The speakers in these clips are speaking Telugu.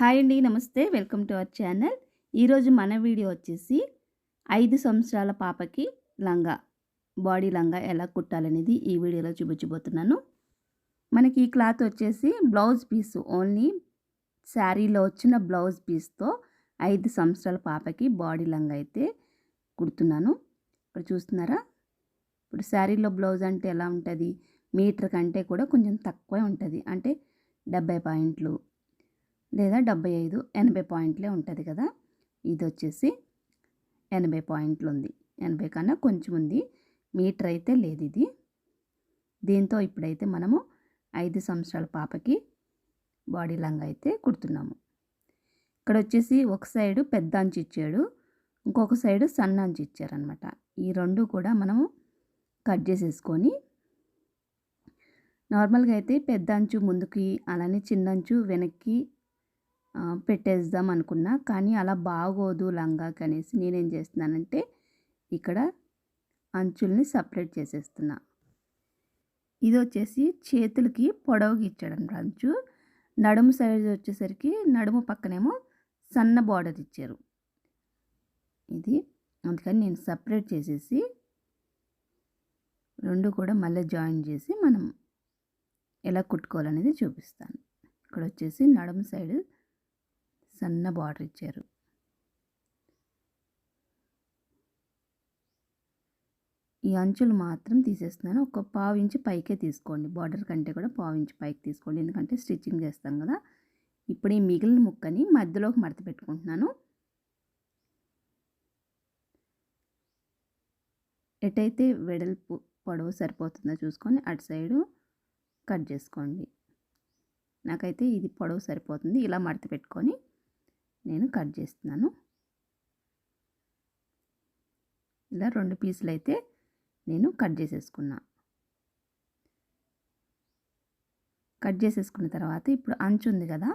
హాయ్ అండి నమస్తే. Welcome to our channel. ఈరోజు మన వీడియో వచ్చేసి ఐదు సంవత్సరాల పాపకి లంగా బాడీ లంగా ఎలా కుట్టాలనేది ఈ వీడియోలో చూపించబోతున్నాను. మనకి ఈ క్లాత్ వచ్చేసి బ్లౌజ్ పీస్ ఓన్లీ శారీలో వచ్చిన బ్లౌజ్ పీస్తో ఐదు సంవత్సరాల పాపకి బాడీ లంగా అయితే కుడుతున్నాను. ఇక్కడ చూస్తున్నారా? ఇప్పుడు శారీలో బ్లౌజ్ అంటే ఎలా ఉంటుంది? మీటర్ కంటే కూడా కొంచెం తక్కువే ఉంటుంది. అంటే డెబ్బై పాయింట్లు లేదా డెబ్బై ఐదు ఎనభై పాయింట్లే ఉంటుంది కదా. ఇది వచ్చేసి ఎనభై పాయింట్లు ఉంది ఎనభై కన్నా కొంచెం ఉంది. మీటర్ అయితే లేదు ఇది. దీంతో ఇప్పుడైతే మనము ఐదు సంవత్సరాల పాపకి బాడీ లంగా అయితే కుడుతున్నాము. ఇక్కడ వచ్చేసి ఒక సైడు పెద్ద అంచు ఇచ్చాడు. ఇంకొక సైడు సన్న అంచు ఇచ్చారనమాట ఈ రెండు కూడా మనము కట్ చేసేసుకొని నార్మల్గా అయితే పెద్ద అంచు ముందుకి అలానే చిన్న అంచు వెనక్కి పెట్టేద్దాం అనుకున్నా. కానీ అలా బాగోదు లంగాకి అనేసి నేనేం చేస్తున్నానంటే ఇక్కడ అంచుల్ని సపరేట్ చేసేస్తున్నా. ఇది వచ్చేసి చేతులకి పొడవుకి ఇచ్చాడు అంచు. నడుము సైజ్ వచ్చేసరికి నడుము పక్కనేమో సన్న బార్డర్ ఇచ్చారు. ఇది అందుకని నేను సపరేట్ చేసేసి రెండు కూడా మళ్ళీ జాయిన్ చేసి మనం ఎలా కుట్టుకోవాలనేది చూపిస్తాను. ఇక్కడ వచ్చేసి నడుము సైడ్ సన్న బార్డర్ ఇచ్చారు. ఈ అంచులు మాత్రం తీసేస్తున్నాను. ఒక పావు ఇంచు పైకే తీసుకోండి. బార్డర్ కంటే కూడా పావు ఇంచు పైకి తీసుకోండి. ఎందుకంటే స్టిచ్చింగ్ చేస్తాం కదా. ఇప్పుడు ఈ మిగిలిన ముక్కని మధ్యలోకి మడత పెట్టుకుంటున్నాను. ఎటైతే వెడల్పు పొడవు సరిపోతుందో చూసుకొని అటు సైడు కట్ చేసుకోండి. నాకైతే ఇది పొడవు సరిపోతుంది. ఇలా మడత పెట్టుకొని నేను కట్ చేస్తున్నాను. ఇలా రెండు పీసులు అయితే నేను కట్ చేసేసుకున్నా. కట్ చేసేసుకున్న తర్వాత ఇప్పుడు అంచు ఉంది కదా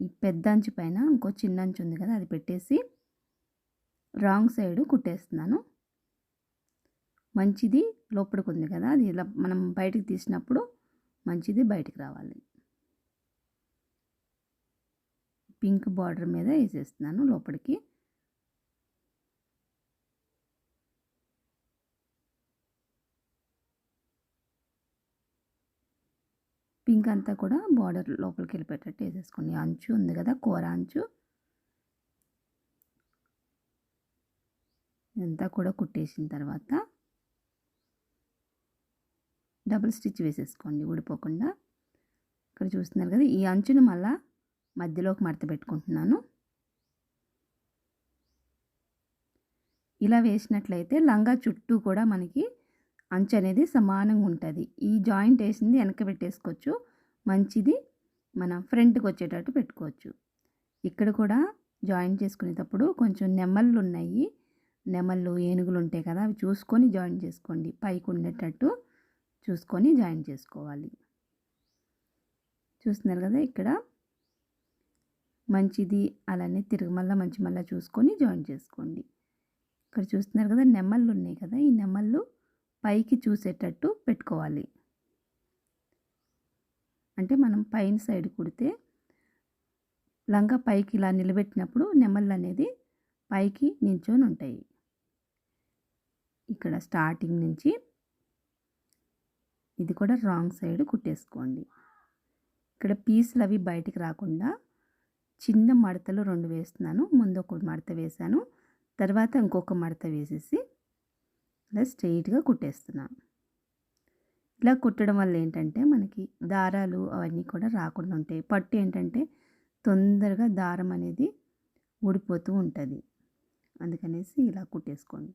ఈ పెద్ద అంచు పైన ఇంకో చిన్న అంచు ఉంది కదా అది పెట్టేసి రాంగ్ సైడ్ కుట్టేస్తున్నాను. మంచిది లోపలికి ఉంది కదా అది ఇలా మనం బయటికి తీసినప్పుడు మంచిది బయటికి రావాలి. పింక్ బార్డర్ మీద వేసేస్తున్నాను లోపలికి. పింక్ అంతా కూడా బార్డర్ లోపలికి వెళ్ళిపెట్టేట్టు వేసేసుకోండి అంచు ఉంది కదా కూర అంచు. ఇదంతా కూడా కుట్టేసిన తర్వాత డబుల్ స్టిచ్ వేసేసుకోండి ఊడిపోకుండా. ఇక్కడ చూస్తున్నారు కదా ఈ అంచును మళ్ళీ మధ్యలోకి మడత పెట్టుకుంటున్నాను. ఇలా వేసినట్లయితే లంగా చుట్టూ కూడా మనకి అంచు అనేది సమానంగా ఉంటుంది. ఈ జాయింట్ వేసింది వెనక పెట్టేసుకోవచ్చు. మంచిది మన ఫ్రంట్కి వచ్చేటట్టు పెట్టుకోవచ్చు. ఇక్కడ కూడా జాయింట్ చేసుకునేటప్పుడు కొంచెం నెమళ్ళు ఉన్నాయి. నెమళ్ళు ఏనుగులు ఉంటాయి కదా అవి చూసుకొని జాయిన్ చేసుకోండి. పైకి ఉండేటట్టు చూసుకొని జాయిన్ చేసుకోవాలి. చూస్తున్నారు కదా ఇక్కడ మంచిది అలానే తిరుగు మళ్ళీ మంచి మళ్ళీ చూసుకొని జాయిన్ చేసుకోండి. ఇక్కడ చూస్తున్నారు కదా నెమళ్ళు ఉన్నాయి కదా ఈ నెమళ్ళు పైకి చూసేటట్టు పెట్టుకోవాలి. అంటే మనం పైన సైడ్ కుడితే లంగా పైకి ఇలా నిలబెట్టినప్పుడు నెమళ్ళు అనేది పైకి నించొని ఉంటాయి. ఇక్కడ స్టార్టింగ్ నుంచి ఇది కూడా రాంగ్ సైడ్ కుట్టేసుకోండి. ఇక్కడ పీసులు అవి బయటికి రాకుండా చిన్న మడతలు రెండు వేస్తున్నాను. ముందు ఒక మడత వేసాను తర్వాత ఇంకొక మడత వేసేసి ఇలా స్ట్రెయిట్గా కుట్టేస్తున్నాను. ఇలా కుట్టడం వల్ల ఏంటంటే మనకి దారాలు అవన్నీ కూడా రాకుండా ఉంటాయి. పట్టు ఏంటంటే తొందరగా దారం అనేది ఊడిపోతూ ఉంటుంది. అందుకనేసి ఇలా కుట్టేసుకోండి.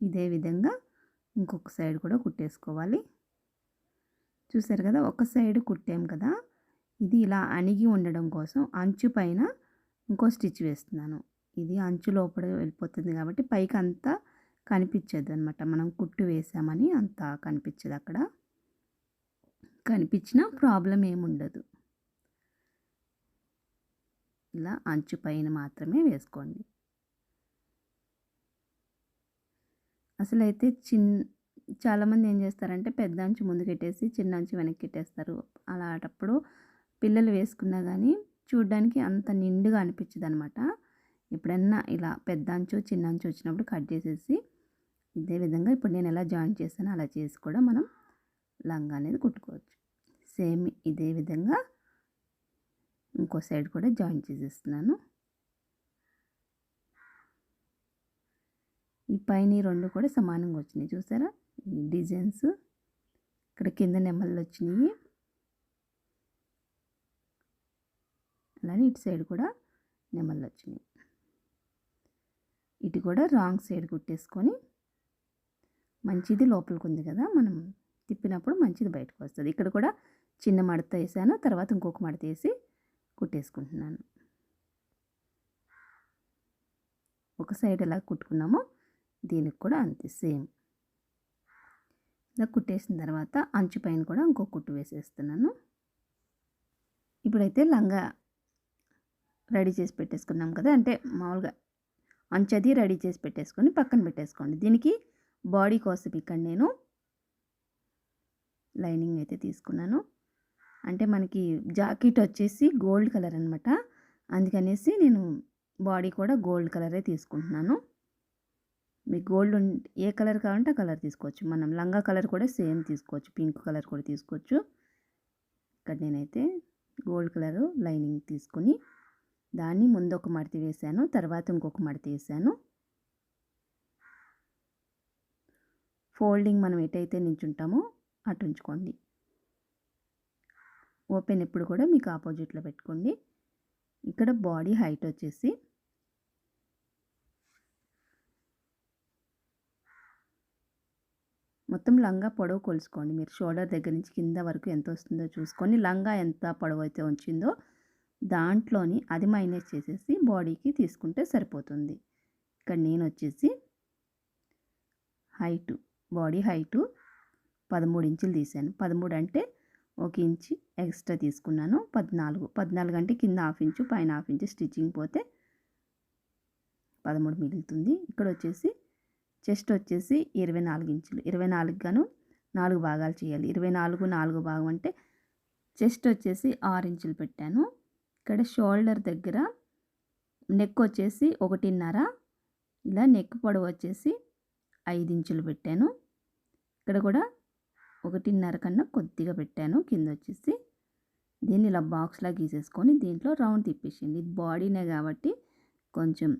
ఇదే విధంగా ఇంకొక సైడ్ కూడా కుట్టేసుకోవాలి. చూసారు కదా ఒక సైడ్ కుట్టాం కదా ఇది ఇలా అణిగి ఉండడం కోసం అంచు పైన ఇంకో స్టిచ్ వేస్తున్నాను. ఇది అంచు లోపల వెళ్ళిపోతుంది కాబట్టి పైకి అంతా కనిపించదు అనమాట మనం కుట్టు వేసామని అంత కనిపించదు అక్కడ. కనిపించిన ప్రాబ్లం ఏముండదు ఇలా అంచు పైన మాత్రమే వేసుకోండి. అసలు అయితే చిన్ చాలామంది ఏం చేస్తారంటే పెద్ద అంచు ముందుకెట్టేసి చిన్న అంచు వెనక్కి పెట్టేస్తారు అలాంటప్పుడు పిల్లలు వేసుకున్నా కానీ చూడ్డానికి అంత నిండుగా అనిపించదు అనమాట ఎప్పుడన్నా ఇలా పెద్ద అంచు చిన్న అంచు వచ్చినప్పుడు కట్ చేసేసి ఇదే విధంగా ఇప్పుడు నేను ఎలా జాయిన్ చేస్తానో అలా చేసి కూడా మనం లంగా అనేది కుట్టుకోవచ్చు. సేమ్ ఇదే విధంగా ఇంకో సైడ్ కూడా జాయిన్ చేసేస్తున్నాను. ఈ పైన రెండు కూడా సమానంగా వచ్చినాయి. చూసారా? ఈ డిజైన్స్ ఇక్కడ కింద నెమ్మలు వచ్చినాయి. అలానే ఇటు సైడ్ కూడా నెమళ్ళు వచ్చినాయి. ఇటు కూడా రాంగ్ సైడ్ కుట్టేసుకొని మంచిది లోపలికి ఉంది కదా? మనం తిప్పినప్పుడు మంచిది బయటకు వస్తుంది. ఇక్కడ కూడా చిన్న మడత వేసాను తర్వాత ఇంకొక మడత వేసి కుట్టేసుకుంటున్నాను. ఒక సైడ్ ఎలా కుట్టుకున్నామో దీనికి కూడా అంతే సేమ్. ఇలా కుట్టేసిన తర్వాత అంచు పైన కూడా ఇంకో కుట్టు వేసేస్తున్నాను. ఇప్పుడైతే లంగా రెడీ చేసి పెట్టేసుకున్నాం కదా అంటే మామూలుగా అంచది రెడీ చేసి పెట్టేసుకొని పక్కన పెట్టేసుకోండి. దీనికి బాడీ కోసం ఇక్కడ నేను లైనింగ్ అయితే తీసుకున్నాను. అంటే మనకి జాకెట్ వచ్చేసి గోల్డ్ కలర్ అనమాట అందుకనేసి నేను బాడీ కూడా గోల్డ్ కలరే తీసుకుంటున్నాను. మీకు గోల్డ్ ఏ కలర్ కావాలంటే ఆ కలర్ తీసుకోవచ్చు. మనం లంగా కలర్ కూడా సేమ్ తీసుకోవచ్చు. పింక్ కలర్ కూడా తీసుకోవచ్చు. ఇక్కడ నేనైతే గోల్డ్ కలర్ లైనింగ్ తీసుకొని దాన్ని ముందు ఒక మడత వేసాను. తర్వాత ఇంకొక మడత వేసాను. ఫోల్డింగ్ మనం ఎటైతే నించుంటామో అటు ఉంచుకోండి. ఓపెన్ ఎప్పుడు కూడా మీకు ఆపోజిట్లో పెట్టుకోండి. ఇక్కడ బాడీ హైట్ వచ్చేసి మొత్తం లంగా పొడవు కొలుసుకోండి. మీరు షోల్డర్ దగ్గర నుంచి కింద వరకు ఎంత వస్తుందో చూసుకొని లంగా ఎంత పొడవు అయితే వచ్చిందో దాంట్లోని అది మైనస్ చేసేసి బాడీకి తీసుకుంటే సరిపోతుంది. ఇక్కడ నేను వచ్చేసి హైటు బాడీ హైటు పదమూడు ఇంచులు తీసాను. పదమూడు అంటే ఒక ఇంచి ఎక్స్ట్రా తీసుకున్నాను. పద్నాలుగు పద్నాలుగు అంటే కింద హాఫ్ ఇంచు పైన హాఫ్ ఇంచు స్టిచ్చింగ్ పోతే పదమూడు మిగులుతుంది. ఇక్కడ వచ్చేసి చెస్ట్ వచ్చేసి ఇరవై నాలుగు ఇంచులు. ఇరవై నాలుగు గాను నాలుగు భాగాలు చేయాలి. ఇరవై నాలుగు నాలుగు భాగం అంటే చెస్ట్ వచ్చేసి ఆరు ఇంచులు పెట్టాను. ఇక్కడ షోల్డర్ దగ్గర నెక్ వచ్చేసి ఒకటిన్నర ఇలా నెక్ పొడవు వచ్చేసి ఐదు ఇంచులు పెట్టాను. ఇక్కడ కూడా ఒకటిన్నర కన్నా కొద్దిగా పెట్టాను. కింద వచ్చేసి దీన్ని ఇలా బాక్స్లా గీసేసుకొని దీంట్లో రౌండ్ తిప్పేసింది ఇది బాడీనే కాబట్టి కొంచెం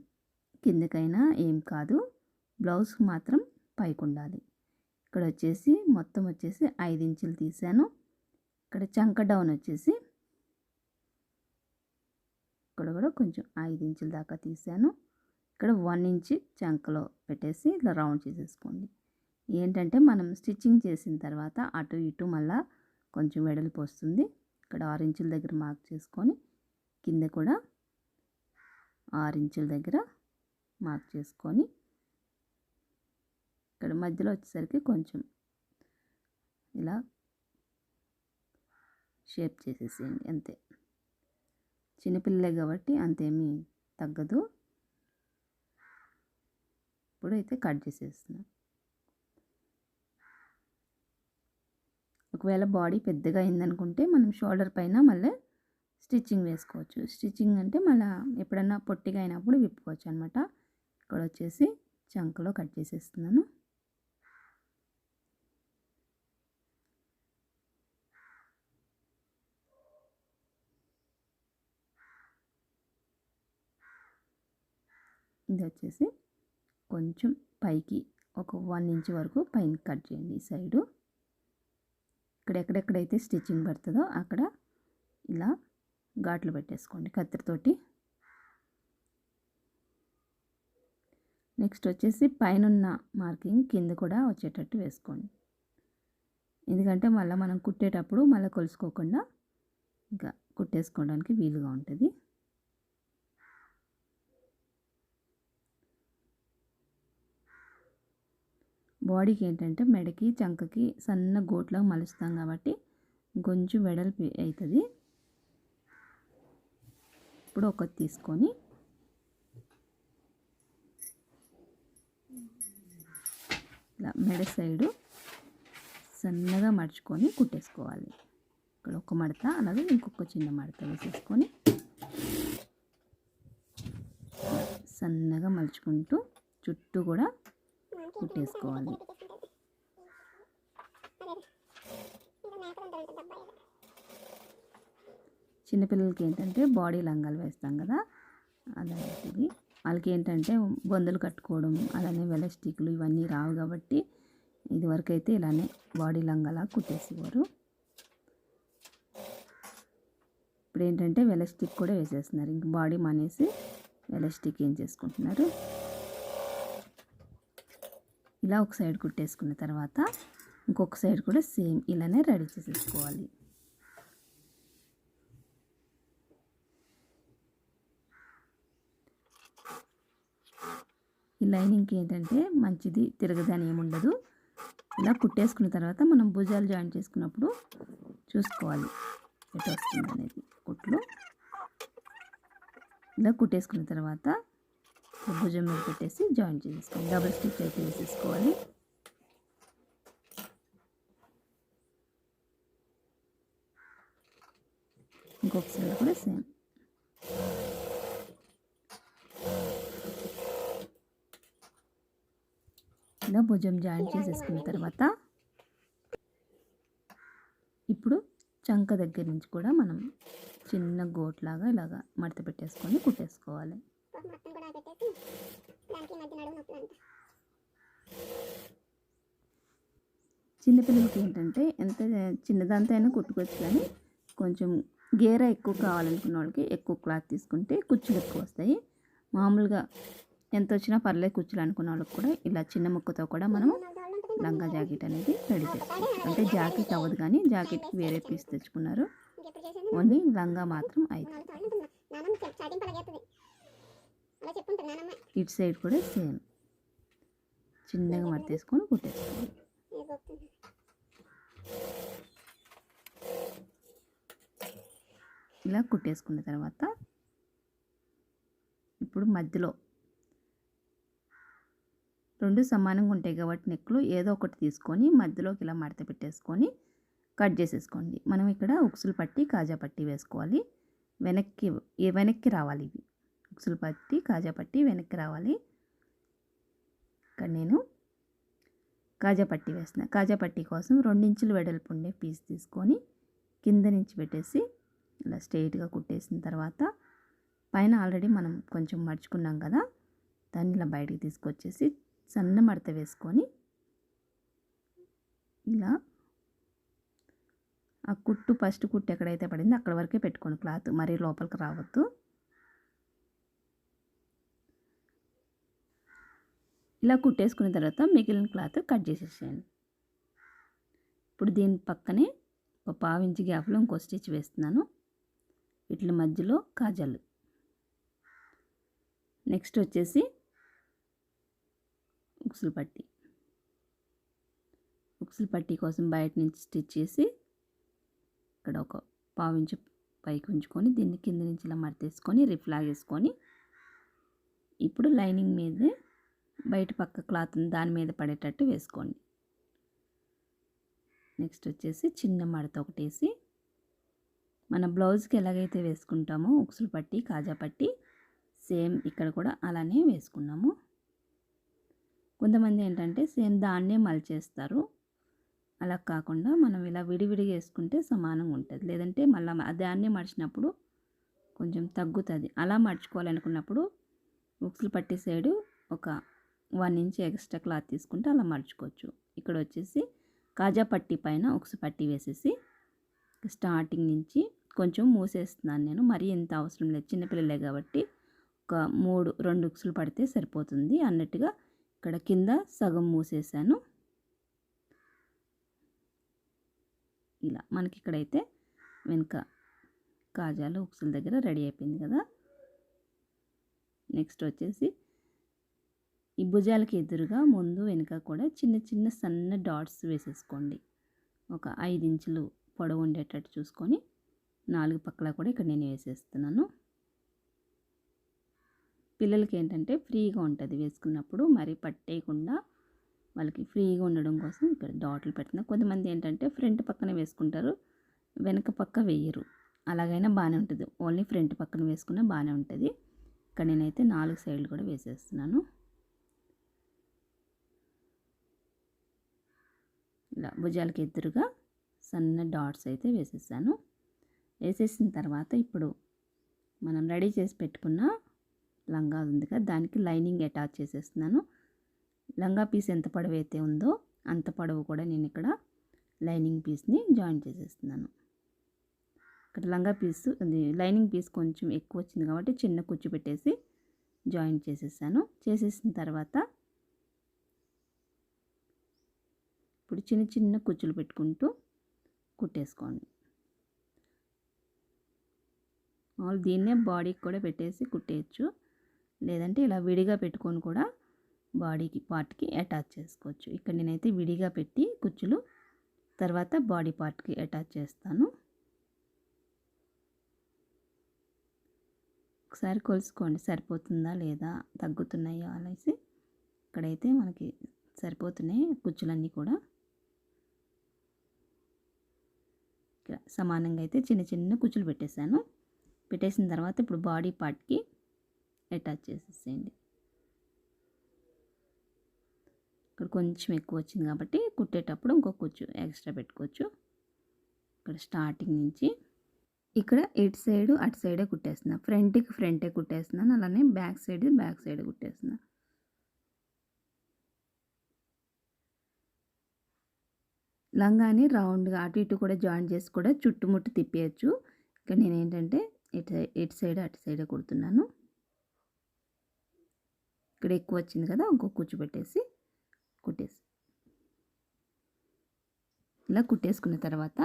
కిందకైనా ఏం కాదు. బ్లౌజ్ మాత్రం పైకి ఉండాలి ఇక్కడ వచ్చేసి మొత్తం వచ్చేసి ఐదు ఇంచులు తీసాను. ఇక్కడ చంక డౌన్ వచ్చేసి ఇక్కడ కూడా కొంచెం ఐదు ఇంచుల దాకా తీసాను. ఇక్కడ వన్ ఇంచ్ చంకలో పెట్టేసి ఇలా రౌండ్ చేసేసుకోండి. ఏంటంటే మనం స్టిచ్చింగ్ చేసిన తర్వాత అటు ఇటు మళ్ళా కొంచెం వెడల్పు వస్తుంది. ఇక్కడ ఆరు ఇంచుల దగ్గర మార్క్ చేసుకొని కింద కూడా ఆరు ఇంచుల దగ్గర మార్క్ చేసుకొని ఇక్కడ మధ్యలో వచ్చేసరికి కొంచెం ఇలా షేప్ చేసేసేయండి అంతే. చిన్నపిల్లలే కాబట్టి అంతేమీ తగ్గదు. ఇప్పుడు అయితే కట్ చేసేస్తున్నాను ఒకవేళ బాడీ పెద్దగా అయిందనుకుంటే మనం షోల్డర్ పైన మళ్ళీ స్టిచ్చింగ్ వేసుకోవచ్చు. స్టిచ్చింగ్ అంటే మళ్ళీ ఎప్పుడన్నా పొట్టిగా అయినప్పుడు విప్పుకోవచ్చు అనమాట ఇక్కడ వచ్చేసి చంకలో కట్ చేసేస్తున్నాను. కింద వచ్చేసి కొంచెం పైకి ఒక వన్ ఇంచ్ వరకు పైన కట్ చేయండి ఈ సైడు. ఇక్కడ ఎక్కడెక్కడైతే స్టిచ్చింగ్ పడుతుందో అక్కడ ఇలా ఘాట్లు పెట్టేసుకోండి కత్తిరితోటి. నెక్స్ట్ వచ్చేసి పైన మార్కింగ్ కింద కూడా వచ్చేటట్టు వేసుకోండి. ఎందుకంటే మళ్ళీ మనం కుట్టేటప్పుడు మళ్ళీ కొలుసుకోకుండా ఇంకా కుట్టేసుకోవడానికి వీలుగా ఉంటుంది. బాడీకి ఏంటంటే మెడకి చంకకి సన్న గోట్లో మలుస్తాం కాబట్టి కొంచెం వెడల్పు అవుతుంది ఇప్పుడు ఒకటి తీసుకొని ఇలా మెడ సైడు సన్నగా మడుచుకొని కుట్టేసుకోవాలి. ఇక్కడ ఒక మడత అలాగే ఇంకొక చిన్న మడత వేసేసుకొని సన్నగా మలుచుకుంటూ చుట్టూ కూడా కుట్టేసుకోవాలి చిన్నపిల్లలకి ఏంటంటే బాడీ లంగాలు వేస్తాం కదా అలాంటివి. వాళ్ళకి ఏంటంటే బొందలు కట్టుకోవడం అలానే వెలస్టిక్లు ఇవన్నీ రావు కాబట్టి ఇదివరకు అయితే ఇలానే బాడీ లంగాలా కుట్టేసేవారు. ఇప్పుడు ఏంటంటే వెలస్టిక్ కూడా వేసేస్తున్నారు. ఇంక బాడీ మానేసి వెలస్టిక్ ఏం చేసుకుంటున్నారు? ఇలా ఒక సైడ్ కుట్టేసుకున్న తర్వాత ఇంకొక సైడ్ కూడా సేమ్ ఇలానే రెడీ చేసేసుకోవాలి. ఈ లైనింగ్కి ఏంటంటే మంచిది తిరగదని ఏముండదు ఇలా కుట్టేసుకున్న తర్వాత మనం భుజాలు జాయిన్ చేసుకున్నప్పుడు చూసుకోవాలి ఎటు వస్తుంది అనేది. కుట్లు. ఇలా కుట్టేసుకున్న తర్వాత భుజం మీద పెట్టేసి జాయిన్ చేసేసుకోవాలి. డబుల్ స్టిచ్ అయితే వేసేసుకోవాలి. ఇంకొక సైడ్ కూడా సేమ్ ఇలా భుజం జాయిన్ చేసేసుకున్న తర్వాత ఇప్పుడు చంక దగ్గర నుంచి కూడా మనం చిన్న గోట్లాగా ఇలాగా మడత పెట్టేసుకొని కుట్టేసుకోవాలి. మొత్తం కూడా పెట్టేసి దానికి మధ్య నడుము చిన్నపిల్లలకి ఏంటంటే ఎంత చిన్నదాంతో అయినా కుట్టుకోవచ్చు కానీ కొంచెం గేర ఎక్కువ కావాలనుకున్న వాళ్ళకి ఎక్కువ క్లాత్ తీసుకుంటే కుచ్చులు ఎక్కువ వస్తాయి. మామూలుగా ఎంత వచ్చినా పర్లేదు కుచ్చులు అనుకున్న వాళ్ళకి కూడా ఇలా చిన్న ముక్కతో కూడా మనం లంగా జాకెట్ అనేది రెడీ చేసుకోవచ్చు అంటే జాకెట్ అవ్వదు కానీ జాకెట్కి వేరే పీస్ తెచ్చుకున్నారు. ఓన్లీ లంగా మాత్రం అయితే. ఇటు సైడ్ కూడా సేమ్. చిన్నగా ఏ గొప్పతుంది ఇలా కుట్టేసుకున్న తర్వాత ఇప్పుడు మధ్యలో రెండు సమానంగా ఉంటాయి కాబట్టి నెక్లు ఏదో ఒకటి తీసుకొని మధ్యలోకి ఇలా మడత పెట్టేసుకొని కట్ చేసేసుకోండి. మనం ఇక్కడ ఉక్సులు పట్టి కాజా పట్టి వేసుకోవాలి. వెనక్కి వెనక్కి రావాలి ఇవి. బుక్స్లు పట్టి కాజా పట్టి వెనక్కి రావాలి. ఇక్కడ నేను కాజా పట్టి వేసిన కాజా పట్టి కోసం రెండించులు వెడల్పు ఉండే పీస్ తీసుకొని కింద నుంచి పెట్టేసి ఇలా స్ట్రైట్గా కుట్టేసిన తర్వాత పైన ఆల్రెడీ మనం కొంచెం మడుచుకున్నాం కదా దాన్ని ఇలా బయటికి తీసుకొచ్చేసి సన్న మడత వేసుకొని ఇలా ఆ కుట్టు ఫస్ట్ కుట్టు ఎక్కడైతే పడిందో అక్కడ వరకే పెట్టుకోండి క్లాత్ మరీ లోపలికి రావద్దు. ఇలా కుట్టేసుకున్న తర్వాత మిగిలిన క్లాత్ కట్ చేసేసేయండి. ఇప్పుడు దీని పక్కనే ఒక పావించి గ్యాప్లో ఇంకో స్టిచ్ వేస్తున్నాను. వీటి మధ్యలో కాజాలు. నెక్స్ట్ వచ్చేసి ఉక్సులు పట్టి. ఉక్సులు పట్టి కోసం బయట నుంచి స్టిచ్ చేసి ఇక్కడ ఒక పావించి పైకి ఉంచుకొని దీన్ని కింద నుంచి ఇలా మడతేసుకొని రిఫ్లాగ్ వేసుకొని ఇప్పుడు లైనింగ్ మీదే బయట పక్క క్లాత్ దాని మీద పడేటట్టు వేసుకోండి. నెక్స్ట్ వచ్చేసి చిన్న మడత ఒకటి వేసి మన బ్లౌజ్కి ఎలాగైతే వేసుకుంటామో ఉక్సులు పట్టి కాజా పట్టి సేమ్ ఇక్కడ కూడా అలానే వేసుకున్నాము. కొంతమంది ఏంటంటే సేమ్ దాన్నే మలిచేస్తారు. అలా కాకుండా మనం ఇలా విడివిడిగా వేసుకుంటే సమానంగా ఉంటుంది. లేదంటే మళ్ళీ దాన్నే మడిచినప్పుడు కొంచెం తగ్గుతుంది. అలా మడుచుకోవాలనుకున్నప్పుడు ఉక్సులు పట్టి సైడు ఒక వన్ ఇంచ్ ఎక్స్ట్రా క్లాత్ తీసుకుంటే అలా మడుచుకోవచ్చు. ఇక్కడ వచ్చేసి కాజా పట్టి పైన ఒకసు పట్టి వేసేసి స్టార్టింగ్ నుంచి కొంచెం మూసేస్తున్నాను నేను. మరీ ఎంత అవసరం లేదు. చిన్నపిల్లలే కాబట్టి ఒక మూడు రెండు ఉక్సులు పడితే సరిపోతుంది. అన్నట్టుగా ఇక్కడ కింద సగం మూసేసాను. ఇలా మనకి ఇక్కడైతే వెనుక కాజాలు ఉక్సుల దగ్గర రెడీ అయిపోయింది కదా. నెక్స్ట్ వచ్చేసి ఈ భుజాలకి ఎదురుగా ముందు వెనుక కూడా చిన్న చిన్న సన్న డాట్స్ వేసేసుకోండి. ఒక ఐదు ఇంచులు పొడవు ఉండేటట్టు చూసుకొని నాలుగు పక్కల కూడా ఇక్కడ నేను వేసేస్తున్నాను. పిల్లలకి ఏంటంటే ఫ్రీగా ఉంటుంది వేసుకున్నప్పుడు మరి పట్టేయకుండా వాళ్ళకి ఫ్రీగా ఉండడం కోసం ఇక్కడ డాట్లు పెట్టిన కొంతమంది ఏంటంటే ఫ్రంట్ పక్కన వేసుకుంటారు వెనక పక్క వేయరు. అలాగైనా బాగానే ఉంటుంది. ఓన్లీ ఫ్రంట్ పక్కన వేసుకున్నా బాగానే ఉంటుంది. ఇక్కడ నేనైతే నాలుగు సైడ్లు కూడా వేసేస్తున్నాను. ఇలా భుజాలకి ఎదురుగా సన్న డాట్స్ అయితే వేసేసాను. వేసేసిన తర్వాత ఇప్పుడు మనం రెడీ చేసి పెట్టుకున్న లంగా ఉంది కదా దానికి లైనింగ్ అటాచ్ చేసేస్తున్నాను. లంగా పీస్ ఎంత పొడవు అయితే ఉందో అంత పొడవు కూడా నేను ఇక్కడ లైనింగ్ పీస్ని జాయిన్ చేసేస్తున్నాను. ఇక్కడ లంగా పీస్ అది లైనింగ్ పీస్ కొంచెం ఎక్కువ వచ్చింది కాబట్టి చిన్న కుచ్చు పెట్టేసి జాయిన్ చేసేసాను. చేసేసిన తర్వాత ఇప్పుడు చిన్న చిన్న కుచ్చులు పెట్టుకుంటూ కుట్టేసుకోండి. మామూలు దీన్నే బాడీకి కూడా పెట్టేసి కుట్టేయచ్చు. లేదంటే ఇలా విడిగా పెట్టుకొని కూడా బాడీకి పార్ట్కి అటాచ్ చేసుకోవచ్చు. ఇక్కడ నేనైతే విడిగా పెట్టి కుచ్చులు తర్వాత బాడీ పార్ట్కి అటాచ్ చేస్తాను. ఒకసారి కొలుసుకోండి. సరిపోతుందా లేదా తగ్గుతున్నాయా అనేసి. ఇక్కడైతే మనకి సరిపోతున్నాయి కుచ్చులన్నీ కూడా ఇక్కడ సమానంగా అయితే చిన్న చిన్న కుచ్చులు పెట్టేశాను. పెట్టేసిన తర్వాత ఇప్పుడు బాడీ పార్ట్కి అటాచ్ చేసేసేయండి. ఇక్కడ కొంచెం ఎక్కువ వచ్చింది కాబట్టి కుట్టేటప్పుడు ఇంకొక కుచ్చు ఎక్స్ట్రా పెట్టుకోవచ్చు. ఇక్కడ స్టార్టింగ్ నుంచి ఇక్కడ ఇటు సైడ్ అటు సైడే కుట్టేస్తున్నా. ఫ్రంట్కి ఫ్రంటే కుట్టేస్తున్నాను. అలానే బ్యాక్ సైడ్ బ్యాక్ సైడ్ కుట్టేస్తున్నాను లంగాని రౌండ్గా అటు ఇటు కూడా జాయిన్ చేసి కూడా చుట్టుముట్టు తిప్పేయచ్చు. ఇక్కడ నేను ఏంటంటే ఇటు ఇటు సైడ్ అటు సైడే కుడుతున్నాను. ఇక్కడ ఎక్కువ వచ్చింది కదా ఇంకో కూర్చోబెట్టేసి కుట్టేసి. ఇలా కుట్టేసుకున్న తర్వాత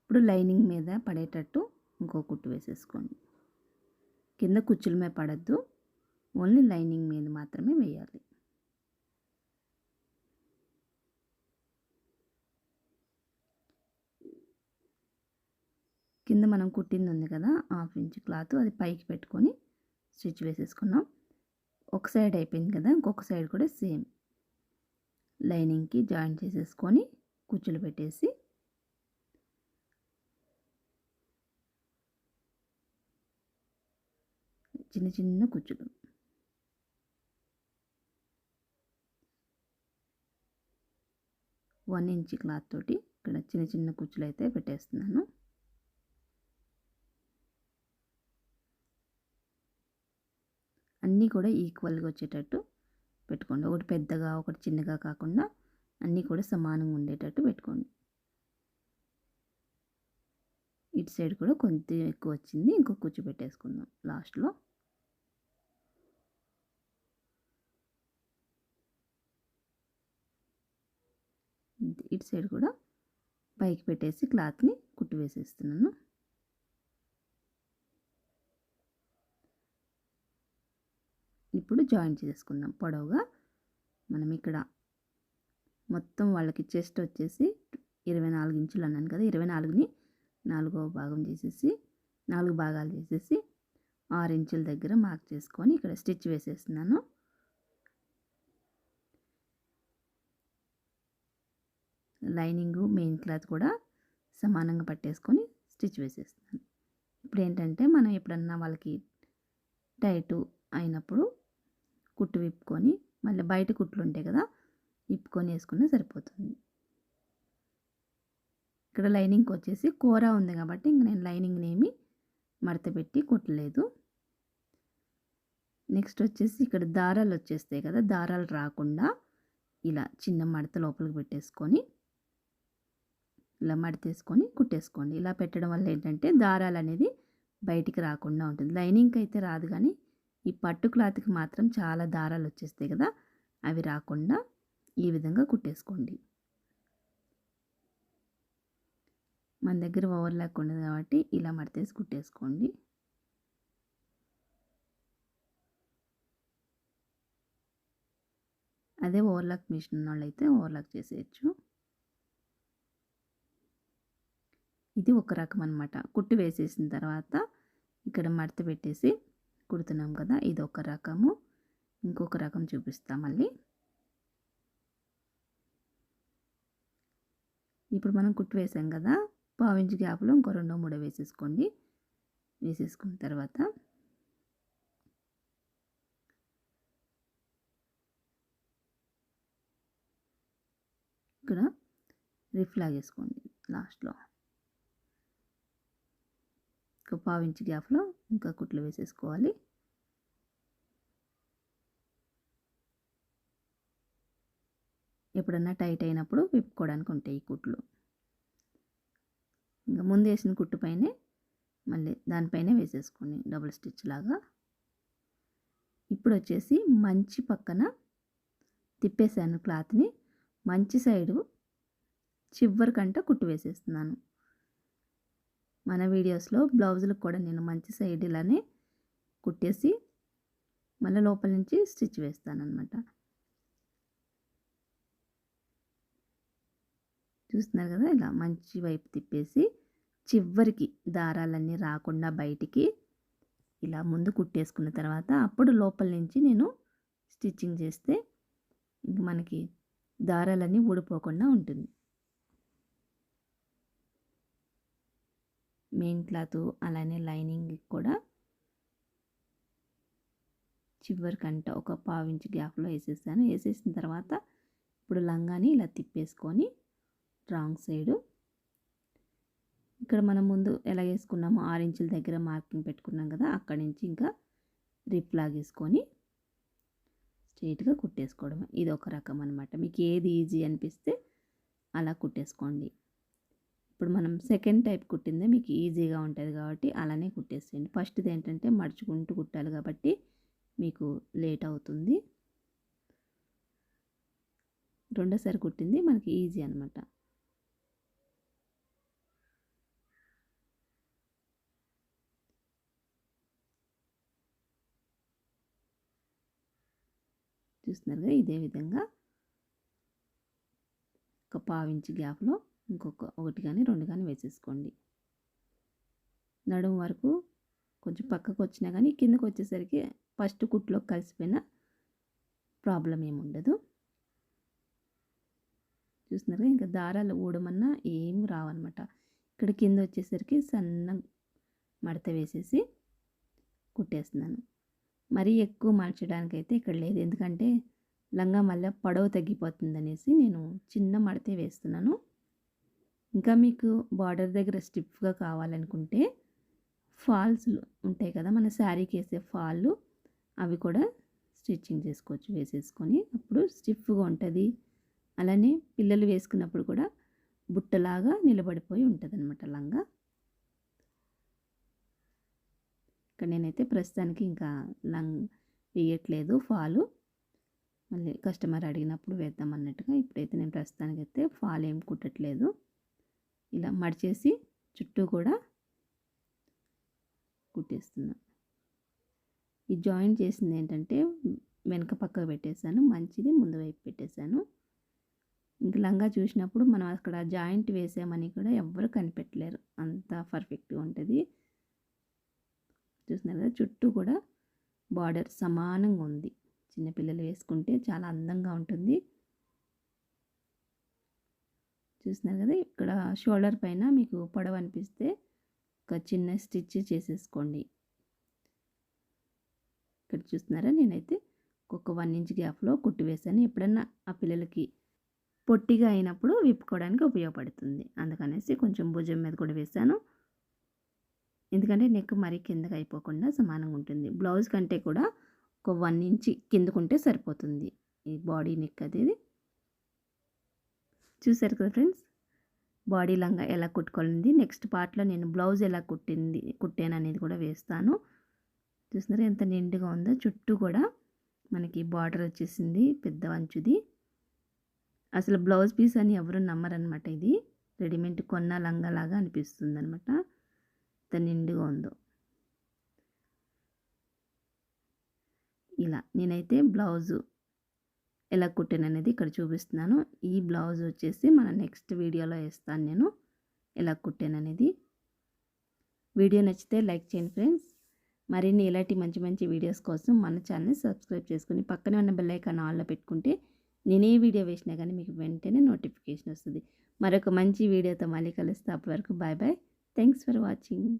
ఇప్పుడు లైనింగ్ మీద పడేటట్టు ఇంకో కుట్టు వేసేసుకోండి. కింద కుచ్చుల మీద పడద్దు. ఓన్లీ లైనింగ్ మీద మాత్రమే వేయాలి. కింద మనం కుట్టింది ఉంది కదా హాఫ్ ఇంచ్ క్లాత్ అది పైకి పెట్టుకొని స్టిచ్ వేసేసుకున్నాం. ఒక సైడ్ అయిపోయింది కదా ఇంకొక సైడ్ కూడా సేమ్. లైనింగ్కి జాయిన్ చేసేసుకొని కుచ్చులు పెట్టేసి చిన్న చిన్న కుచ్చులు. వన్ ఇంచ్ క్లాత్ తోటి ఇక్కడ చిన్న చిన్న కుచ్చులు అయితే పెట్టేస్తున్నాను అన్నీ కూడా ఈక్వల్గా వచ్చేటట్టు పెట్టుకోండి. ఒకటి పెద్దగా ఒకటి చిన్నగా కాకుండా అన్నీ కూడా సమానంగా ఉండేటట్టు పెట్టుకోండి. ఇటు సైడ్ కూడా కొంచెం ఎక్కువ వచ్చింది. ఇంకో కుచ్చు పెట్టేసుకుందాం లాస్ట్లో. ఇటు సైడ్ కూడా పైకి పెట్టేసి క్లాత్ని కుట్టు వేసేస్తున్నాను ఇప్పుడు జాయిన్ చేసుకుందాం పొడవుగా. మనం ఇక్కడ మొత్తం వాళ్ళకి చెస్ట్ వచ్చేసి ఇరవై నాలుగు ఇంచులు అన్నాను కదా ఇరవై నాలుగుని నాలుగో భాగం చేసేసి నాలుగు భాగాలు చేసేసి ఆరు ఇంచుల దగ్గర మార్క్ చేసుకొని ఇక్కడ స్టిచ్ వేసేస్తున్నాను. లైనింగు మెయిన్ క్లాత్ కూడా సమానంగా పట్టేసుకొని స్టిచ్ వేసేస్తున్నాను. ఇప్పుడు ఏంటంటే మనం ఎప్పుడన్నా వాళ్ళకి టైటు అయినప్పుడు కుట్టు విప్పుకొని మళ్ళీ బయట కుట్లు ఉంటాయి కదా విప్పుకొని వేసుకున్నా సరిపోతుంది. ఇక్కడ లైనింగ్కి వచ్చేసి కూర ఉంది కాబట్టి ఇంక నేను లైనింగ్ని ఏమి మడత పెట్టి కుట్టలేదు. నెక్స్ట్ వచ్చేసి ఇక్కడ దారాలు వచ్చేస్తాయి కదా దారాలు రాకుండా ఇలా చిన్న మడత లోపలికి పెట్టేసుకొని ఇలా మడతేసుకొని కుట్టేసుకోండి. ఇలా పెట్టడం వల్ల ఏంటంటే దారాలు అనేది బయటికి రాకుండా ఉంటుంది. లైనింగ్కి అయితే రాదు కానీ ఈ పట్టు క్లాత్కి మాత్రం చాలా దారాలు వచ్చేస్తాయి కదా అవి రాకుండా ఈ విధంగా కుట్టేసుకోండి. మన దగ్గర ఓవర్లాక్ ఉండదు కాబట్టి ఇలా మడతేసి కుట్టేసుకోండి. అదే ఓవర్లాక్ మిషన్ ఉన్న వాళ్ళైతే ఓవర్లాక్ చేసేయచ్చు. ఇది ఒక రకం అనమాట కుట్టు వేసేసిన తర్వాత ఇక్కడ మడత పెట్టేసి కుడుతున్నాం కదా ఇది ఒక రకము. ఇంకొక రకం చూపిస్తా మళ్ళీ. ఇప్పుడు మనం కుట్టు వేసాం కదా పావించి గ్యాప్లో ఇంకో రెండో మూడో వేసేసుకోండి. వేసేసుకున్న తర్వాత ఇక్కడ రిఫ్లాగ్ వేసుకోండి లాస్ట్లో. ఒక పావించి గ్యాప్లో ఇంకా కుట్లు వేసేసుకోవాలి. ఎప్పుడన్నా టైట్ అయినప్పుడు విప్పుకోవడానికి ఉంటాయి ఈ కుట్లు. ఇంకా ముందు వేసిన కుట్టు పైనే మళ్ళీ దానిపైనే వేసేసుకోండి డబుల్ స్టిచ్ లాగా. ఇప్పుడు వచ్చేసి మంచి పక్కన తిప్పేసాను క్లాత్ని మంచి సైడు చివరికంట కుట్టు వేసేస్తున్నాను. మన వీడియోస్లో బ్లౌజులకు కూడా నేను మంచి సైడ్ ఇలానే కుట్టేసి మళ్ళీ లోపల నుంచి స్టిచ్ వేస్తాను అనమాట చూస్తున్నారు కదా ఇలా మంచి వైపు తిప్పేసి చివరికి దారాలన్నీ రాకుండా బయటికి ఇలా ముందు కుట్టేసుకున్న తర్వాత అప్పుడు లోపల నుంచి నేను స్టిచ్చింగ్ చేస్తే ఇంక మనకి దారాలన్నీ ఊడిపోకుండా ఉంటుంది. మెయిన్ క్లాత్ అలానే లైనింగ్ కూడా చివరికంట ఒక పావించ్ గ్యాప్లో వేసేసాను. వేసేసిన తర్వాత ఇప్పుడు లంగాని ఇలా తిప్పేసుకొని రాంగ్ సైడు ఇక్కడ మనం ముందు ఎలా వేసుకున్నామో ఆరు ఇంచుల దగ్గర మార్కింగ్ పెట్టుకున్నాం కదా అక్కడి నుంచి ఇంకా రిప్ లాగేసుకొని స్ట్రైట్గా కుట్టేసుకోవడం ఇది ఒక రకం అనమాట మీకు ఏది ఈజీ అనిపిస్తే అలా కుట్టేసుకోండి. ఇప్పుడు మనం సెకండ్ టైప్ కుట్టిందే మీకు ఈజీగా ఉంటుంది కాబట్టి అలానే కుట్టేసేయండి. ఫస్ట్ది ఏంటంటే మడుచుకుంటూ కుట్టాలి కాబట్టి మీకు లేట్ అవుతుంది. రెండోసారి కుట్టింది మనకి ఈజీ అనమాట చూస్తున్నారుగా ఇదే విధంగా ఒక పావించి గ్యాప్లో ఇంకొక ఒకటి కానీ రెండు కానీ వేసేసుకోండి. నడుము వరకు కొంచెం పక్కకు వచ్చినా కానీ కిందకు వచ్చేసరికి ఫస్ట్ కుట్లో కలిసిపోయిన ప్రాబ్లం ఏమి ఉండదు. చూస్తున్నారుగా ఇంకా దారాలు ఊడమన్నా ఏం రావన్నమాట. ఇక్కడ కింద వచ్చేసరికి సన్న మడత వేసేసి కుట్టేస్తున్నాను. మరీ ఎక్కువ మలచడానికి అయితే ఇక్కడ లేదు. ఎందుకంటే లంగా మళ్ళీ పొడవు తగ్గిపోతుంది అనేసి నేను చిన్న మడతే వేస్తున్నాను. ఇంకా మీకు బార్డర్ దగ్గర స్టిఫ్గా కావాలనుకుంటే ఫాల్స్ ఉంటాయి కదా మన శారీకి వేసే ఫాళ్ళు అవి కూడా స్టిచ్చింగ్ చేసుకోవచ్చు వేసేసుకొని. అప్పుడు స్టిఫ్గా ఉంటుంది. అలానే పిల్లలు వేసుకున్నప్పుడు కూడా బుట్టలాగా నిలబడిపోయి ఉంటుంది అనమాట లంగా. ఇక్కడ నేనైతే ప్రస్తుతానికి ఇంకా లంగ్ వేయట్లేదు ఫాలు. మళ్ళీ కస్టమర్ అడిగినప్పుడు వేద్దాం అన్నట్టుగా ఇప్పుడైతే నేను ప్రస్తుతానికి అయితే ఫాల్ ఏం కుట్టట్లేదు. ఇలా మడిచేసి చుట్టూ కూడా కుట్టేస్తున్నాను ఈ జాయింట్ చేసింది ఏంటంటే వెనక పక్కకు పెట్టేశాను మంచిది ముందు వైపు పెట్టేశాను. ఇంకా లంగా చూసినప్పుడు మనం అక్కడ జాయింట్ వేసామని కూడా ఎవ్వరు కనిపెట్టలేరు. అంత పర్ఫెక్ట్గా ఉంటుంది. చూస్తున్నారు కదా చుట్టూ కూడా బార్డర్ సమానంగా ఉంది. చిన్నపిల్లలు వేసుకుంటే చాలా అందంగా ఉంటుంది. చూస్తున్నారు కదా ఇక్కడ షోల్డర్ పైన మీకు పొడవు అనిపిస్తే ఒక చిన్న స్టిచ్ చేసేసుకోండి. ఇక్కడ చూస్తున్నారా నేనైతే ఒక వన్ ఇంచ్ గ్యాప్లో కుట్టి వేసాను ఎప్పుడన్నా ఆ పిల్లలకి పొట్టిగా అయినప్పుడు విప్పుకోవడానికి ఉపయోగపడుతుంది. అందుకనేసి కొంచెం భుజం మీద కూడా వేసాను ఎందుకంటే నెక్ మరీ కిందకి అయిపోకుండా సమానంగా ఉంటుంది. బ్లౌజ్ కంటే కూడా ఒక వన్ ఇంచ్ కిందకుంటే సరిపోతుంది. ఈ బాడీ నెక్ అది చూసారు కదా ఫ్రెండ్స్? బాడీ లంగా ఎలా కుట్టుకోవాలింది నెక్స్ట్ పార్ట్లో నేను బ్లౌజ్ ఎలా కుట్టింది కుట్టాను అనేది కూడా వేస్తాను. చూస్తున్నారు ఎంత నిండుగా ఉందో. చుట్టూ కూడా మనకి బార్డర్ వచ్చేసింది పెద్ద వంచుది. అసలు బ్లౌజ్ పీస్ అని ఎవరు నమ్మరనమాట ఇది. రెడీమేడ్ కొన్న లంగా లాగా అనిపిస్తుంది అనమాట ఎంత నిండుగా ఉందో. ఇలా నేనైతే బ్లౌజు ఎలా కుట్టాను అనేది ఇక్కడ చూపిస్తున్నాను. ఈ బ్లౌజ్ వచ్చేసి మన నెక్స్ట్ వీడియోలో వేస్తాను నేను ఎలా కుట్టాను అనేది. వీడియో నచ్చితే లైక్ చేయండి ఫ్రెండ్స్. మరిన్ని ఇలాంటి మంచి మంచి వీడియోస్ కోసం మన ఛానల్ని సబ్స్క్రైబ్ చేసుకుని పక్కనే ఉన్న బెల్ ఐకాన్ పెట్టుకుంటే నేను ఏ వీడియో వేసినా కానీ మీకు వెంటనే నోటిఫికేషన్ వస్తుంది. మరొక మంచి వీడియోతో మళ్ళీ కలుస్తే. అప్పటి వరకు bye bye. Thanks for watching.